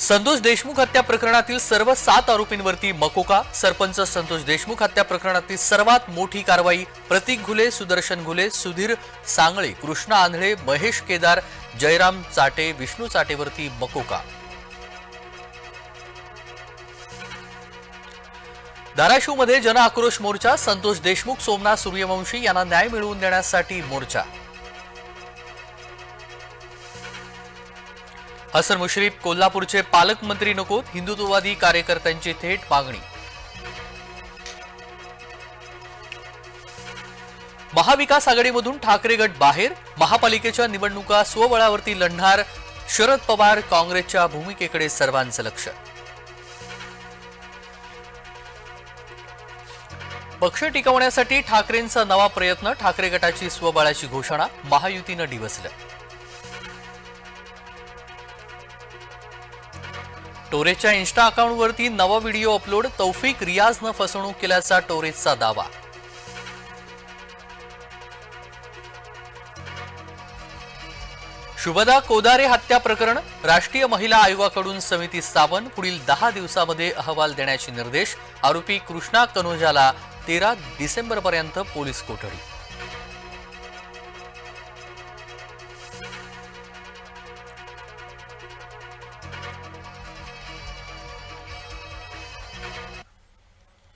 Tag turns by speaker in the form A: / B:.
A: संतोष देशमुख हत्या प्रकरणातील सर्व सात आरोपींवरती मकोका. सरपंच संतोष देशमुख हत्या प्रकरणातील सर्वात मोठी कारवाई प्रतीक घुले सुदर्शन घुले सुधीर सांगळे कृष्णा आंधळे महेश केदार जयराम चाटे विष्णू चाटेवरती मकोका. धाराशिवमध्ये जन आक्रोश मोर्चा. संतोष देशमुख सोमनाथ सूर्यवंशी यांना न्याय मिळवून देण्यासाठी मोर्चा. हसन मुश्रीफ कोल्हापूरचे पालकमंत्री नकोत हिंदुत्ववादी कार्यकर्त्यांची थेट मागणी. महाविकास आघाडीमधून ठाकरे गट बाहेर महापालिकेच्या निवडणुका स्वबळावरती लढणार शरद पवार काँग्रेसच्या भूमिकेकडे सर्वांचं लक्ष. पक्ष टिकवण्यासाठी ठाकरेंचा नवा प्रयत्न ठाकरे गटाची स्वबळाची घोषणा महायुतीनं डिवसलं. टोरेच्या इन्स्टा अकाउंटवरती नवा व्हिडिओ अपलोड तौफिक रियाजनं फसवणूक केल्याचा टोरेजचा दावा. शुभदा कोदारे हत्या प्रकरण राष्ट्रीय महिला आयोगाकडून समिती स्थापन पुढील दहा दिवसामध्ये अहवाल देण्याचे निर्देश आरोपी कृष्णा कनोजाला तेरा डिसेंबरपर्यंत पोलीस कोठडी.